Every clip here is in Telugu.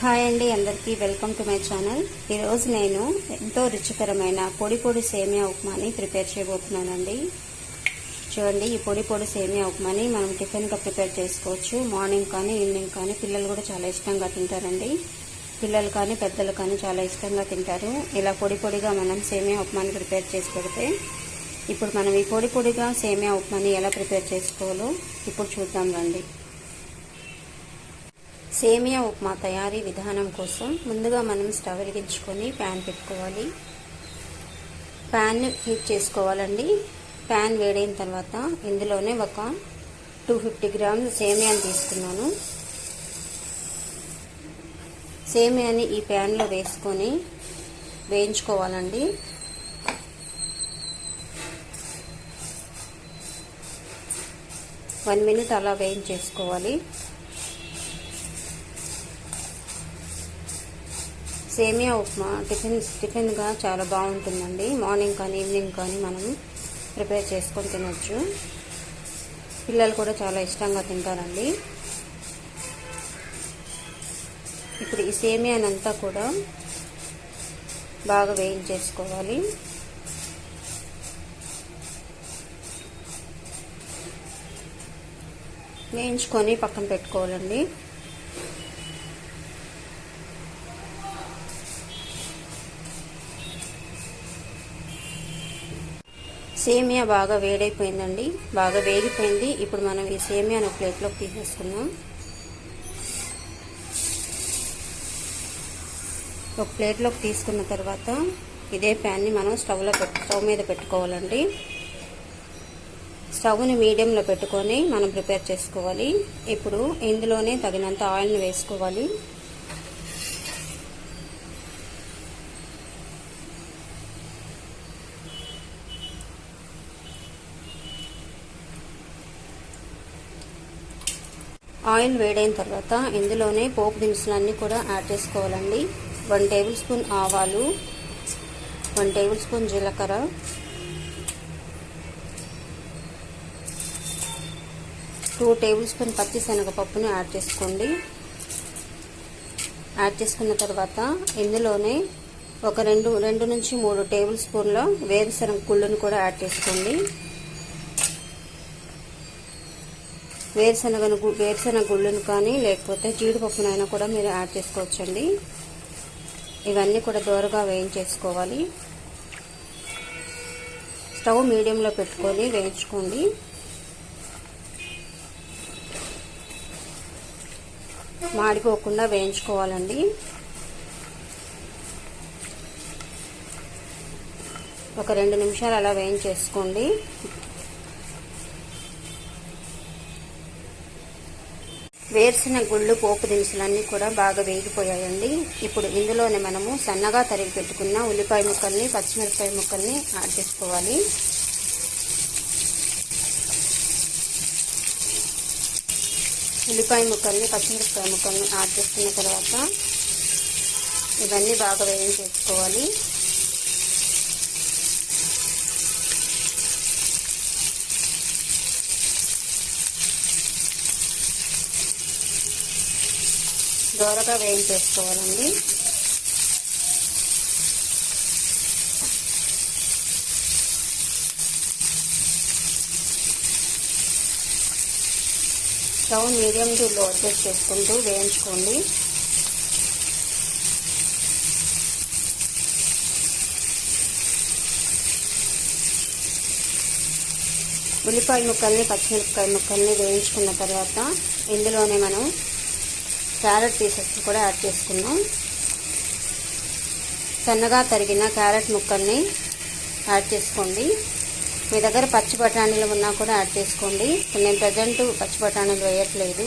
హాయ్ అండి అందరికీ వెల్కమ్ టు మై ఛానల్. ఈరోజు నేను ఎంతో రుచికరమైన పొడి పొడి సేమియా ఉప్మాని ప్రిపేర్ చేయబోతున్నానండి. చూడండి ఈ పొడి పొడి సేమియా ఉప్మాని మనం టిఫిన్గా ప్రిపేర్ చేసుకోవచ్చు. మార్నింగ్ కానీ ఈవినింగ్ కానీ పిల్లలు కూడా చాలా ఇష్టంగా తింటారండి. పిల్లలు కానీ పెద్దలు కానీ చాలా ఇష్టంగా తింటారు. ఇలా పొడి పొడిగా మనం సేమియా ఉప్మాని ప్రిపేర్ చేసి పెడితే ఇప్పుడు మనం ఈ పొడి పొడిగా సేమియా ఉప్మాని ఎలా ప్రిపేర్ చేసుకోవాలో ఇప్పుడు చూద్దాం రండి. సేమియా ఉప్మా తయారీ విధానం కోసం ముందుగా మనం స్టవ్ వెలిగించుకొని ప్యాన్ పెట్టుకోవాలి. ప్యాన్ హీట్ చేసుకోవాలండి. ప్యాన్ వేడైన తర్వాత ఇందులోనే ఒక టూ ఫిఫ్టీ గ్రామ్స్ సేమియాని తీసుకున్నాను. సేమియాని ఈ ప్యాన్లో వేసుకొని వేయించుకోవాలండి. వన్ మినిట్ అలా వేయించేసుకోవాలి. సేమియా ఉప్మా. టిఫిన్ టిఫిన్గా చాలా బాగుంటుందండి. మార్నింగ్ కానీ ఈవినింగ్ కానీ మనం ప్రిపేర్ చేసుకొని తినొచ్చు. పిల్లలు కూడా చాలా ఇష్టంగా తింటారండి. ఇప్పుడు ఈ సేమియానంతా కూడా బాగా వేయించేసుకోవాలి. వేయించుకొని పక్కన పెట్టుకోవాలండి. సేమియా బాగా వేడైపోయిందండి. బాగా వేగిపోయింది. ఇప్పుడు మనం ఈ సేమియాను ప్లేట్లోకి తీసేసుకుందాం. ఒక ప్లేట్లోకి తీసుకున్న తర్వాత ఇదే ప్యాన్ని మనం స్టవ్లో పెట్టు స్టవ్ మీద పెట్టుకోవాలండి. స్టవ్ని మీడియంలో పెట్టుకొని మనం ప్రిపేర్ చేసుకోవాలి. ఇప్పుడు ఇందులోనే తగినంత ఆయిల్ని వేసుకోవాలి. ఆయిల్ వేడైన తర్వాత ఇందులోనే పోపు దినుసులన్నీ కూడా యాడ్ చేసుకోవాలండి. వన్ టేబుల్ స్పూన్ ఆవాలు వన్ టేబుల్ స్పూన్ జీలకర్ర టూ టేబుల్ స్పూన్ పచ్చి శనగపప్పును యాడ్ చేసుకోండి. యాడ్ చేసుకున్న తర్వాత ఇందులోనే ఒక రెండు రెండు నుంచి మూడు టేబుల్ స్పూన్ల వేరుశనగ గుళ్ళును కూడా యాడ్ చేసుకోండి. వేరుశనగను వేరుశనగ గుళ్ళను కానీ లేకపోతే జీడిపప్పునైనా కూడా మీరు యాడ్ చేసుకోవచ్చండి. ఇవన్నీ కూడా దోరగా వేయించేసుకోవాలి. స్టవ్ మీడియంలో పెట్టుకొని వేయించుకోండి. మాడిపోకుండా వేయించుకోవాలండి. ఒక రెండు నిమిషాలు అలా వేయించేసుకోండి. వేరుసిన గుళ్ళు పోపు దినుసులన్నీ కూడా బాగా వేగిపోయాయండి. ఇప్పుడు ఇందులోనే మనము సన్నగా తరిగి పెట్టుకున్న ఉల్లిపాయ ముక్కల్ని పచ్చిమిరపకాయ ముక్కల్ని యాడ్ చేసుకోవాలి. ఉల్లిపాయ ముక్కల్ని పచ్చిమిరపకాయ ముక్కల్ని యాడ్ చేసుకున్న తర్వాత ఇవన్నీ బాగా వేయించేసుకోవాలి. దోరగా వేయించేసుకోవాలండి stove medium to low adjust చేసుకుంటూ వేయించుకోండి. ఉల్లిపాయ ముక్కల్ని పచ్చిమిరపకాయ ముక్కల్ని వేయించుకున్న తర్వాత ఇందులోనే మనం క్యారెట్ పీసెస్ కూడా యాడ్ చేసుకున్నాం సన్నగా తరిగిన క్యారెట్ ముక్కల్ని యాడ్ చేసుకోండి. మీ దగ్గర పచ్చి బఠానీలు ఉన్నా కూడా యాడ్ చేసుకోండి. నేను ప్రజెంట్ పచ్చి బఠానీలు వేయట్లేదు.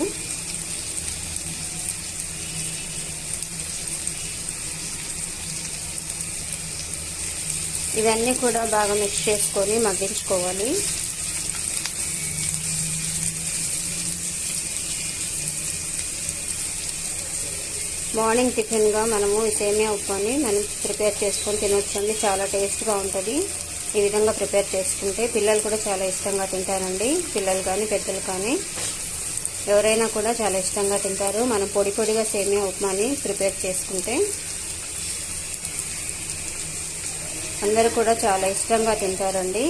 ఇవన్నీ కూడా బాగా మిక్స్ చేసుకొని మగ్గించుకోవాలి. మార్నింగ్ టిఫిన్గా మనము సేమియా ఉప్మాని మనం ప్రిపేర్ చేసుకొని తినొచ్చండి. చాలా టేస్ట్గా ఉంటుంది. ఈ విధంగా ప్రిపేర్ చేసుకుంటే పిల్లలు కూడా చాలా ఇష్టంగా తింటారండి. పిల్లలు కానీ పెద్దలు కానీ ఎవరైనా కూడా చాలా ఇష్టంగా తింటారు. మనం పొడి పొడిగా సేమియా ఉప్మాని ప్రిపేర్ చేసుకుంటే అందరూ కూడా చాలా ఇష్టంగా తింటారండి.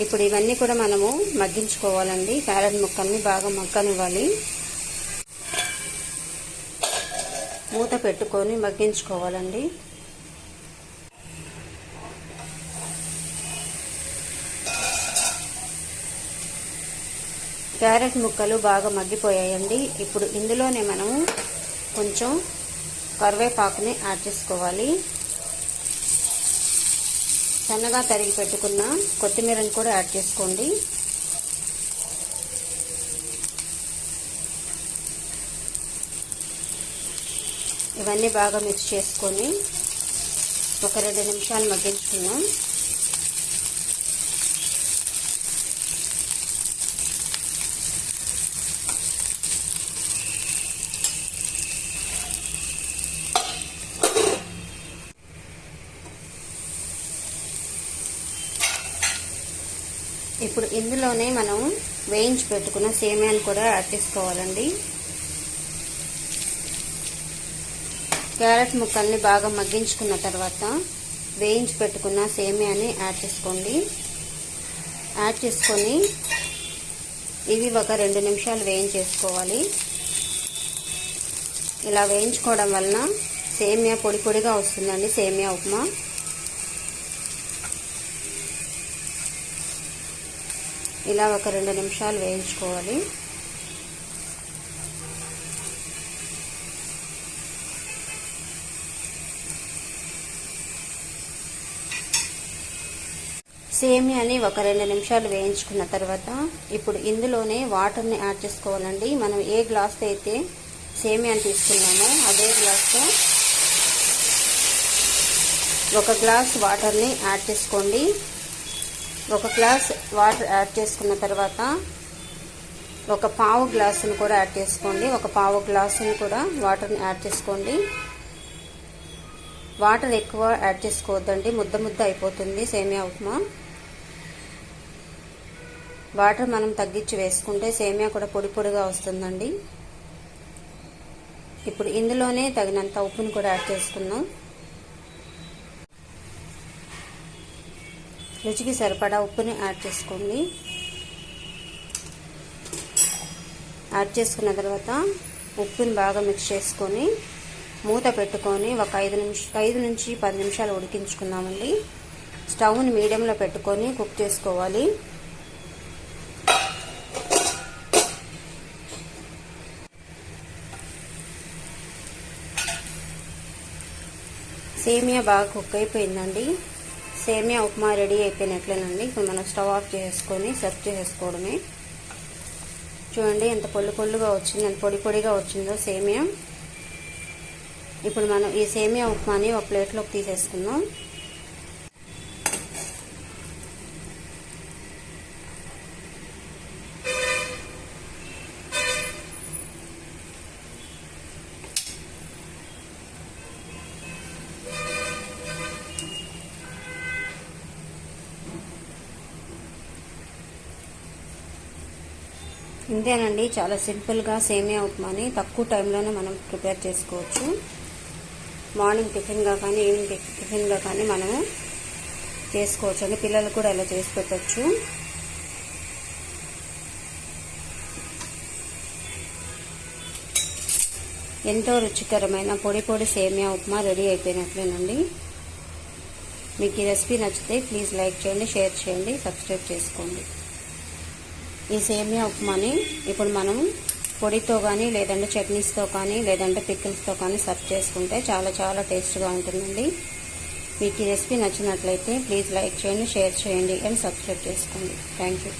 ఇప్పుడు ఇవన్నీ కూడా మనము మగ్గించుకోవాలండి. క్యారెట్ ముక్కల్ని బాగా మగ్గనివ్వాలి. మూత పెట్టుకొని మగ్గించుకోవాలండి. క్యారెట్ ముక్కలు బాగా మగ్గిపోయాయండి. ఇప్పుడు ఇందులోనే మనము కొంచెం కరివేపాకుని యాడ్ చేసుకోవాలి. సన్నగా తరిగి పెట్టుకున్న కొత్తిమీరని కూడా యాడ్ చేసుకోండి. ఇవన్నీ బాగా మిక్స్ చేసుకొని ఒక రెండు నిమిషాలు మగ్గించుకున్నాం ఇప్పుడు ఇందులోనే మనం వేయించి పెట్టుకున్న సేమియాని కూడా యాడ్ చేసుకోవాలండి. క్యారెట్ ముక్కల్ని బాగా మగ్గించుకున్న తర్వాత వేయించి పెట్టుకున్న సేమియాని యాడ్ చేసుకోండి. యాడ్ చేసుకొని ఇవి ఒక రెండు నిమిషాలు వేయించేసుకోవాలి. ఇలా వేయించుకోవడం వలన సేమియా పొడి పొడిగా వస్తుందండి సేమియా ఉప్మా. ఇలా ఒక రెండు నిమిషాలు వేయించుకోవాలి. సేమియాని ఒక రెండు నిమిషాలు వేయించుకున్న తర్వాత ఇప్పుడు ఇందులోనే వాటర్ని యాడ్ చేసుకోవాలండి. మనం ఏ గ్లాస్తో అయితే సేమియాని తీసుకున్నామో అదే గ్లాస్తో ఒక గ్లాస్ వాటర్ని యాడ్ చేసుకోండి. ఒక గ్లాస్ వాటర్ యాడ్ చేసుకున్న తర్వాత ఒక పావు గ్లాసుని కూడా యాడ్ చేసుకోండి. ఒక పావు గ్లాసుని కూడా వాటర్ని యాడ్ చేసుకోండి. వాటర్ ఎక్కువ యాడ్ చేసుకోవద్దండి. ముద్ద ముద్ద అయిపోతుంది సేమియా ఉప్మా. వాటర్ మనం తగ్గించి వేసుకుంటే సేమియా కూడా పొడి పొడిగా వస్తుందండి. ఇప్పుడు ఇందులోనే తగినంత ఉప్పుని కూడా యాడ్ చేసుకుందాం. రుచికి సరిపడా ఉప్పుని యాడ్ చేసుకోండి. యాడ్ చేసుకున్న తర్వాత ఉప్పుని బాగా మిక్స్ చేసుకొని మూత పెట్టుకొని ఒక ఐదు నిమిష ఐదు నుంచి పది నిమిషాలు ఉడికించుకుందామండి. స్టవ్ని మీడియంలో పెట్టుకొని కుక్ చేసుకోవాలి. సేమియా బాగా కుక్ అయిపోయిందండి. సేమియా ఉప్మా రెడీ అయిపోయినట్లేనండి. ఇప్పుడు మనం స్టవ్ ఆఫ్ చేసుకొని సర్వ్ చేసుకోవడమే. చూడండి ఎంత పొల్లు పొల్లుగా వచ్చింది ఎంత పొడి పొడిగా వచ్చిందో సేమియా. ఇప్పుడు మనం ఈ సేమియా ఉప్మాని ఒక ప్లేట్లోకి తీసేసుకుందాం. ఇంతేనండి చాలా సింపుల్గా సేమియా ఉప్మాని తక్కువ టైంలోనే మనం ప్రిపేర్ చేసుకోవచ్చు. మార్నింగ్ టిఫిన్గా కానీ ఈవినింగ్ టిఫిన్గా కానీ మనము చేసుకోవచ్చు. అండి పిల్లలు కూడా ఇలా చేసి పెట్టచ్చు. ఎంతో రుచికరమైన పొడి పొడి సేమియా ఉప్మా రెడీ అయిపోయినట్లేనండి. మీకు ఈ రెసిపీ నచ్చితే ప్లీజ్ లైక్ చేయండి షేర్ చేయండి సబ్స్క్రైబ్ చేసుకోండి. ఈ సేమియా ఉప్మాని ఇప్పుడు మనం పొడితో కానీ లేదంటే చట్నీస్తో కానీ లేదంటే పిక్కిల్స్తో కానీ సర్వ్ చేసుకుంటే చాలా చాలా టేస్ట్గా ఉంటుందండి. మీకు ఈ రెసిపీ నచ్చినట్లయితే ప్లీజ్ లైక్ చేయండి షేర్ చేయండి అండ్ సబ్స్క్రైబ్ చేసుకోండి. Thank you.